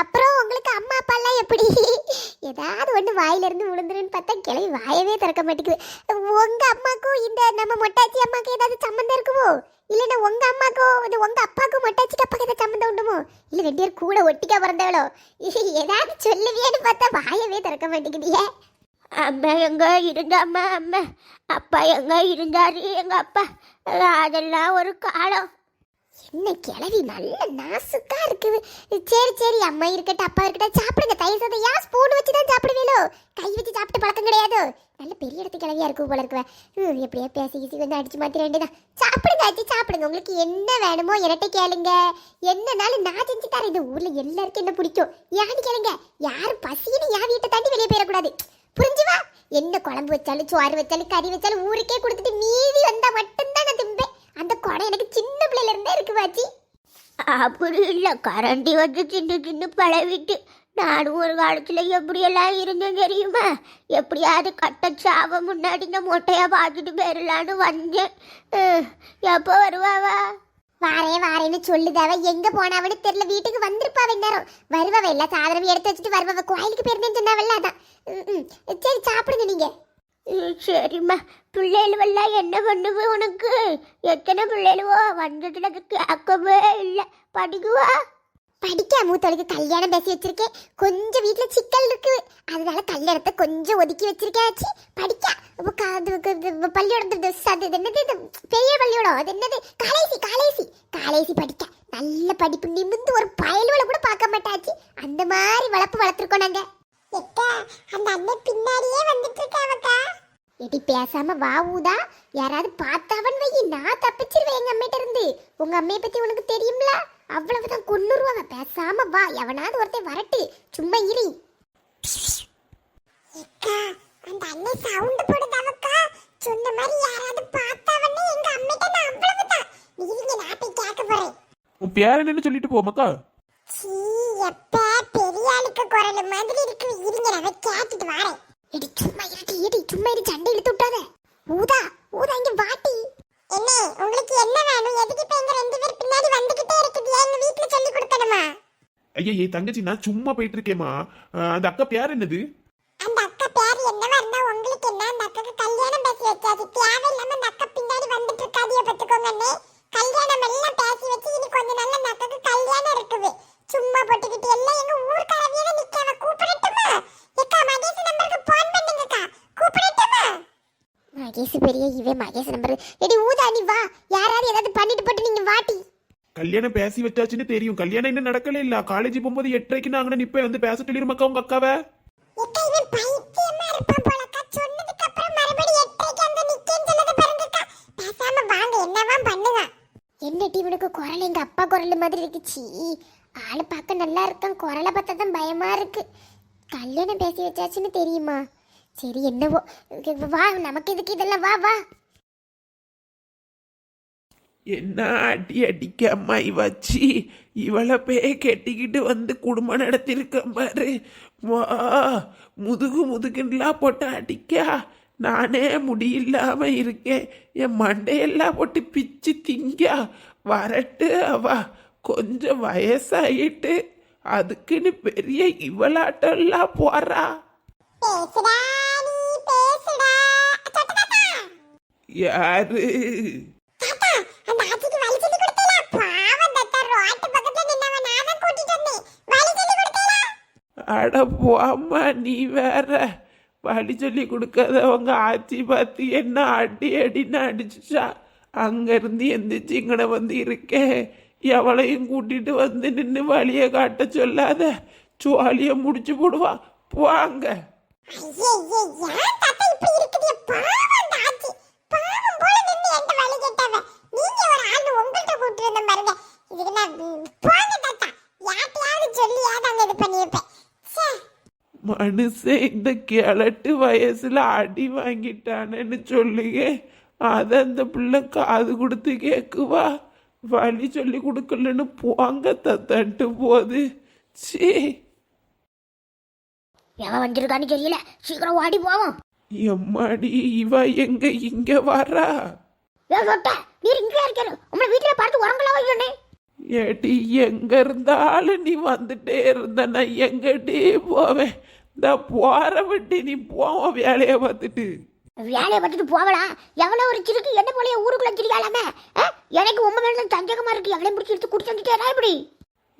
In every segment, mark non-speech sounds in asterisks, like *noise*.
அப்புறம் உங்களுக்கு அம்மா அப்பா எல்லாம் எப்படி? ஏதாவது ஒன்று வாயிலிருந்து விழுந்துருன்னு பார்த்தா கிளவி வாயவே திறக்க மாட்டேங்குது. உங்க அம்மாக்கும் இந்த நம்ம மொட்டாச்சி அம்மாவுக்கு ஏதாவது சம்மந்தம் இருக்குமோ? இல்லைன்னா உங்க அம்மாக்கும் இது உங்க அப்பாக்கும் மொட்டாச்சிக்கு அப்பாக்கு ஏதாவது சம்மந்தம் உண்டுமோ? இல்லை ரெண்டு பேர் கூட ஒட்டிக்கா பிறந்தவளோ? ஏதாவது சொல்லுவியேன்னு பார்த்தா வாயவே திறக்க மாட்டேங்குதியே அம்மா எங்க இருந்தாம்மா அம்மா? அப்பா எங்க இருந்தாரு எங்க அப்பா? அதெல்லாம் ஒரு காலம். என்ன கிளவி நல்ல நாசுக்கா இருக்குது. சரி சரி அம்மா இருக்கட்டும் அப்பா இருக்கட்டும் சாப்பிடுங்க. தயிர் சாதம் ஏன் ஸ்பூன் வச்சு தான் சாப்பிடுவீங்களோ கை வச்சு சாப்பிட்டு பழக்கம் கிடையாது. நல்ல பெரிய இடத்து கிளவியா இருக்கு போல இருக்குவேன் எப்படியா பேசி கீசி வந்து அடிச்சு மாத்திர வேண்டியதான் சாப்பிடுங்க ஆச்சு சாப்பிடுங்க. உங்களுக்கு என்ன வேணுமோ என்கிட்ட கேளுங்க. என்னனாலும் நான் செஞ்சு தரேன். இந்த ஊர்ல எல்லாருக்கும் என்ன பிடிக்கும்? யான்னு கேளுங்க. யாரும் பசின்னு என் வீட்டை தாண்டி வெளியே போயிடக்கூடாது. புரிஞ்சுவா? என்ன குழம்பு வச்சாலும் சோறு வச்சாலும் கறி வச்சாலும் ஊருக்கே கொடுத்துட்டு மீதி வந்தா மட்டும் அந்த குடம் எனக்கு சின்ன பிள்ளையில இருந்தே இருக்கு பாச்சி அப்படி இல்லை கரண்டி வந்து சின்ன சின்ன பழவிட்டு நானும் ஒரு காலத்தில் எப்படியெல்லாம் இருந்தேன் தெரியுமா? எப்படியாவது கட்ட சாவ முன்னாடி இந்த மொட்டையா பார்த்துட்டு போயிடலான்னு வந்தேன். எப்போ வருவாவா? வாரே வாரேன்னு சொல்லுதாவ. எங்க போனாவன்னு தெரியல. வீட்டுக்கு வந்திருப்பா நேரம் வருவவ எல்லா சாதனமும் எடுத்து வச்சுட்டு வருவவ. கோயிலுக்கு போயிருந்தேன்னு சொன்னாவல்ல அதான். சரி சாப்பிடுங்க நீங்க. சரிம்மா பிள்ளைகளுவெல்லாம் என்ன பண்ணுவு உனக்கு? எத்தனை பிள்ளைகளுவோ வந்ததுல கேட்கவே இல்லை. படிக்குவா? படிக்க மூத்தவளுக்கு கல்யாணம் பேசி வச்சிருக்கேன். கொஞ்சம் வீட்டுல சிக்கல் இருக்கு. அதனால கல்யாணத்தை கொஞ்சம் ஒதுக்கி வச்சிருக்காச்சு. படிக்க. பள்ளியோட அது என்னது பெரிய பள்ளியோடம் அது என்னது? காலேசி காலேசி. காலேசி படிக்க. நல்ல படிப்பு. நிமிந்து ஒரு பயலுவலை கூட பார்க்க மாட்டாச்சு. அந்த மாதிரி வளர்ப்பு வளர்த்துருக்கோம் நாங்க. அந்த அண்ணன் பின்னாடியே வந்துட்டு இருக்காவக்கா. எடி பேசாம வா ஊதா. யாராவது பார்த்தாவன் வை. நான் தப்பிச்சிருவேன் எங்க அம்மிட்ட இருந்து. உங்க அம்மைய பத்தி உனக்கு தெரியும்ல? அவ்வளவுதான் கொன்னுருவாங்க. பேசாம வா. எவனாவது ஒருத்தன் வரட்டு. சும்மா இரு. அந்த அண்ணன் சவுண்ட் போடுதாவக்கா. சொன்ன மாதிரி யாராவது பார்த்தாவன்னு எங்க அம்மிட்ட நான் அவ்வளவுதான். நீங்க நான் போய் கேட்க போறேன். உன் பேர் என்னன்னு சொல்லிட்டு போ மக்கா சீ எப்ப பெரிய ஆளுக்கு குரல் மாதிரி இருக்கு. இருங்க நான் கேட்டுட்டு வரேன். இடி சும்மா இருடி இடி சும்மா இரு சண்டை இழுத்து விட்டாத. ஊதா ஊதா இங்க வாட்டி என்ன உங்களுக்கு என்ன வேணும்? எதுக்கு இப்ப எங்க ரெண்டு பேர் பின்னாடி வந்துகிட்டே இருக்குது எங்க வீட்ல சொல்லி கொடுக்கணுமா? ஐயா தங்கச்சி நான் சும்மா போயிட்டு இருக்கேம்மா. அந்த அக்கா பேர் என்னது? மகேஷ் பெரிய இவே மகேஷ் நம்பர் எடி ஊதா நீ வா. யாராவது ஏதாவது பண்ணிட்டு போட்டு நீங்க வாட்டி கல்யாணம் பேசி வச்சாச்சுன்னு தெரியும். கல்யாணம் இன்னும் நடக்கல இல்ல. காலேஜ் போகும்போது எட்டரைக்கு நான் அங்கே நிப்பேன் வந்து பேச சொல்லிரு மக்கா உங்க அக்காவை? எக்கா இவன் பைத்தியமா இருப்பான் போலக்கா சொன்னதுக்கு அப்புறம் மறுபடியும் எட்டரைக்கு அந்த நிக்கேன்னு சொல்லத பாருங்கக்கா பேசாம வாங்க என்னவா பண்ணுங்க என்ன இவனுக்கு குரல்? எங்க அப்பா குரல் மாதிரி இருக்குச்சி ஆளு பார்க்க நல்லா இருக்கான். குரலை பார்த்தா தான் பயமா இருக்கு. கல்யாணம் பேசி வச்சாச்சுன்னு தெரியுமா? சரி என்னவோ? வா நமக்கு இதுக்கு இதெல்லாம்? வா வா. என்ன அடி அடிக்க அம்மாய் வச்சு இவளை போய் கெட்டிக்கிட்டு வந்து குடும்பம் நடத்திருக்கேன் பாரு. வா முதுகு முதுகுலாம் போட்டு அடிக்கா. நானே முடியில்லாம இருக்கேன். என் மண்டையெல்லாம் போட்டு பிச்சு திங்கா. வரட்டு அவ. கொஞ்சம் வயசாயிட்டு அதுக்குன்னு பெரிய இவளாட்டம்லாம் போறா. கொடுத்தேல அட போம்மா நீ வேற. வழி சொல்லி கொடுக்காதவங்க ஆச்சி பார்த்து என்ன அடி அடின்னு அடிச்சுச்சா? அங்கேருந்து எந்திரிச்சு இங்கன வந்து இருக்கேன் எவளையும் கூட்டிட்டு வந்து நின்று வழியை காட்ட சொல்லாத. சுவாலியை முடிச்சு போடுவா. போங்க. கேட்டவ நீங்க ஒரு உங்கள்கிட்ட பாருங்க. இதுக்கு நான் போங்க தாத்தா. யார்ட்டையாவது இது ச்சே. மனுஷன் இந்த கிழட்டு வயசுல அடி வாங்கிட்டானேன்னு சொல்லுங்க. அதை அந்த பிள்ளை காது கொடுத்து கேக்குவா? வழி சொல்லி கொடுக்கலன்னு போங்க தத்தன்ட்டு போகுது. சீ எவன் வந்திருக்கான்னு தெரியல. சீக்கிரம் ஓடி போவோம். எம்மாடி இவ எங்க இங்க வரா? சொட்ட நீர் இங்கே இருக்கிற உங்களை வீட்டில் பார்த்து உரங்களாக சொன்னேன் ஏடி எங்க இருந்தாலும் நீ வந்துட்டே இருந்த நான் எங்கடி போவேன்? இந்த போற விட்டு நீ போவோம் வேலையை பார்த்துட்டு. வேலையை பார்த்துட்டு போகலாம். எவ்வளோ ஒரு சிறுக்கு என்ன போலயே ஊருக்குள்ள ஆ? எனக்கு உண்மை மேல சந்தேகமா இருக்கு. எவ்வளோ பிடிச்சி எடுத்து குடிச்சு வந்துட்டேனா இப்படி?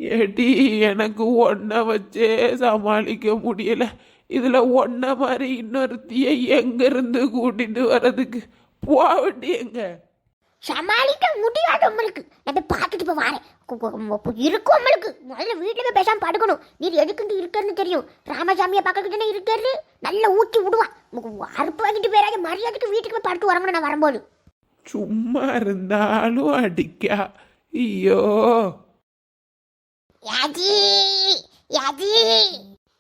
ஏடி எனக்கு ஒன்றை வச்சே சமாளிக்க முடியல. இதுல ஒன்றை மாதிரி இன்னொருத்திய எங்க இருந்து கூட்டிட்டு வர்றதுக்கு? போவட்டி எங்க சமாளிக்க முடியாது உங்களுக்கு. நான் போய் பார்த்துட்டு இப்போ வரேன். இருக்கும் உங்களுக்கு. முதல்ல வீட்டில் போய் பேசாம படுக்கணும். நீர் எதுக்கு இருக்கன்னு தெரியும். ராமசாமியை பக்கத்துக்கு இருக்காரு நல்லா ஊற்றி விடுவான். அறுப்பு வாங்கிட்டு போயிடாத. மரியாதைக்கு வீட்டுக்கு போய் படுத்து வரணும் நான் வரும்போது. சும்மா இருந்தாலும் அடிக்கா. ஐயோ. யாஜி யாஜி.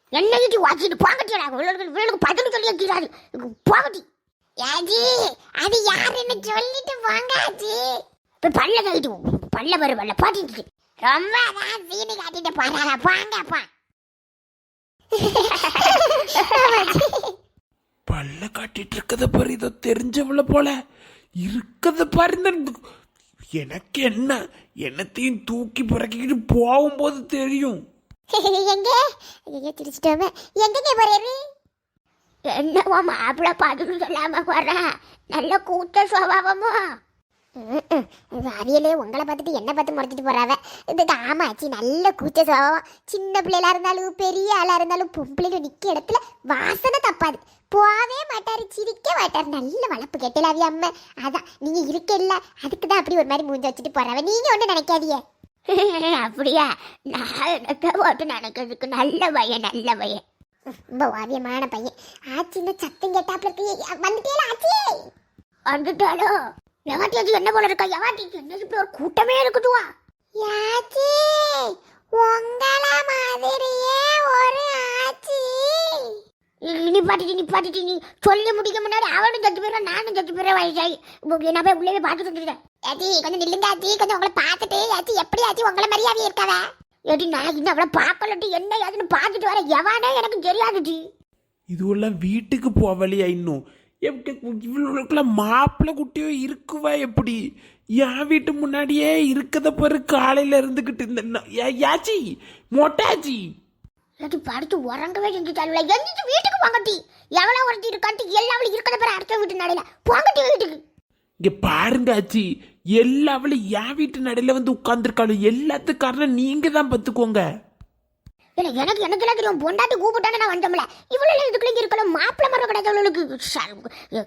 என்ன இது வாச்சிட்டு போங்கட்டியா வீட்டுக்கு வீட்டுக்கு பதில் சொல்லி வைக்கிறாரு போங்கட்டி. யாஜி அது யாருன்னு சொல்லிட்டு போங்க ஆஜி. இப்போ பல்ல கழிட்டு பல்ல வரும் பல்ல. பாட்டிட்டு ரொம்ப தான் சீனி காட்டிட்டு போறாரா போங்கப்பா பல்ல காட்டிட்டு இருக்கத பாரு இதோ தெரிஞ்சவள போல. இருக்கத பாரு இந்த எனக்கு என்ன? என்னத்தையும் தூக்கி புறக்கிட்டு போகும்போது தெரியும். எங்க? ஐயோ திருச்சிட்டோமே எங்கங்க போறாரு? என்னவோ மாப்பிள்ள பதில் சொல்லாம போறா? நல்ல கூட்ட சுவாவமோ அரியலே உங்களை பார்த்துட்டு என்ன பார்த்து முறைச்சிட்டு போறாவ. இது ஆமாச்சி நல்ல கூச்ச சுபாவம். சின்ன பிள்ளைகளா இருந்தாலும் பெரிய ஆளா இருந்தாலும் பொம்பளைங்க நிக்க இடத்துல வாசனை தப்பாது. போவே மாட்டாரு சிரிக்க மாட்டாரு. நல்ல வளர்ப்பு கெட்டலாவிய அம்மா. அதான் நீங்க இருக்கல அதுக்கு தான் அப்படி ஒரு மாதிரி மூஞ்சி வச்சுட்டு போறாவ. நீங்க ஒன்றும் நினைக்காதியே *laughs* அப்படியா? நான் எனக்கு போட்டு நினைக்கிறதுக்கு? நல்ல பையன் நல்ல பையன். ரொம்ப ஓவியமான பையன். ஆச்சி இந்த சத்தம் கேட்டாப்ல இருக்கு. வந்துட்டேல ஆச்சி? வந்துட்டாலோ எவாட்டியாச்சு என்ன போல இருக்கா? எவாட்டிக்கு என்ன இப்படி ஒரு கூட்டமே இருக்குதுவா? யாச்சி உங்கள மாதிரியே ஒரு ஆச்சி. நிப்பாட்டிட்டு நிப்பாட்டிட்டு நீ சொல்லி முடிக்க முன்னாடி அவனும் சத்து போயிடும் நானும் சத்து போயிடுறேன் வயசாகி என்ன நான் போய் உள்ளே போய் பார்த்துட்டு வந்துட்டேன் ஏச்சி கொஞ்சம் நில்லுங்க ஆச்சி. கொஞ்சம் உங்களை பார்த்துட்டு ஆச்சி எப்படி ஆச்சி உங்களை மாதிரியாவே இருக்காவே ஏடி நான் இன்னும் அவளை பார்க்கலட்டி என்ன ஏதுன்னு பார்த்துட்டு வர எவானே எனக்கு தெரியாதுடி இதுவெல்லாம் வீட்டுக்கு போவலையா இன்னும்? இவளுக்குலாம் மாப்பிள்ளை குட்டியோ இருக்குவா எப்படி? என் வீட்டு முன்னாடியே இருக்கத பாரு காலையில இருந்துகிட்டு இந்த யாச்சி மொட்டாச்சி. ஏடி படுத்து உறங்கவே செஞ்சுட்டாள் எந்திரிச்சு வீட்டுக்கு போங்கட்டி எவ்வளோ ஒருத்தி இருக்கான்ட்டு எல்லாவளும் இருக்கிற பேர் அடுத்த வீட்டு நடையில போங்கட்டி வீட்டுக்கு. இங்க பாருங்க ஆச்சி எல்லாவளும் என் வீட்டு நடையில வந்து உட்கார்ந்துருக்காளும் எல்லாத்துக்கும் காரணம் நீங்க தான் பத்துக்கோங்க இல்ல எனக்கு எனக்கு எல்லாம் தெரியும். பொண்டாட்டி கூப்பிட்டானே நான் வந்தோம்ல. இவ்வளவு இதுக்குள்ள இருக்கலாம் மாப்பிள்ள மரம் கிடைச்சவளுக்கு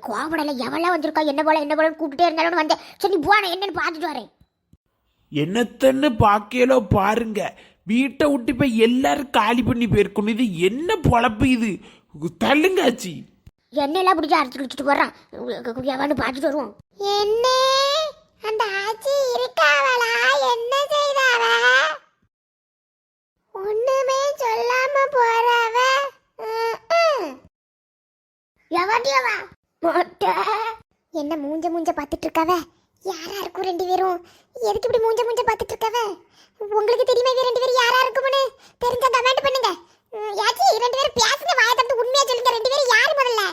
கோவடல எவ்வளவு வந்திருக்கா? என்ன போல என்ன போல கூப்பிட்டே இருந்தாலும் வந்தேன். சரி நீ போன என்னன்னு பார்த்துட்டு வரேன். என்னத்தன்னு பாக்கையிலோ பாருங்க. வீட்டை விட்டு இப்ப எல்லாரும் காலி பண்ணி போயிருக்கணும். இது என்ன பொழப்பு இது? தள்ளுங்க எண்ணெயெல்லாம் பிடிச்சி அரைச்சி குடிச்சிட்டு போகிறான் எவனு பார்த்துட்டு வருவோம். என்ன? அந்த ஆச்சி இருக்காவளா? என்ன செய்தாவ? ஒண்ணுமே சொல்லாம போறவ. எவட்டியவா மொட்டை. என்ன மூஞ்ச மூஞ்ச பார்த்துட்டு இருக்காவ யாரா இருக்கும் ரெண்டு பேரும். எதுக்கு இப்படி மூஞ்ச மூஞ்ச பார்த்துட்டு இருக்காவ உங்களுக்கு தெரியுமா இவ ரெண்டு பேரும் யாரா இருக்கும்னு? தெரிஞ்சா கமெண்ட் பண்ணுங்க. யாச்சி ரெண்டு பேரும் பேசுங்க வாயை தந்து உண்மையா சொல்லுங்க. ரெண்டு பேரும் யாரு முதல்ல?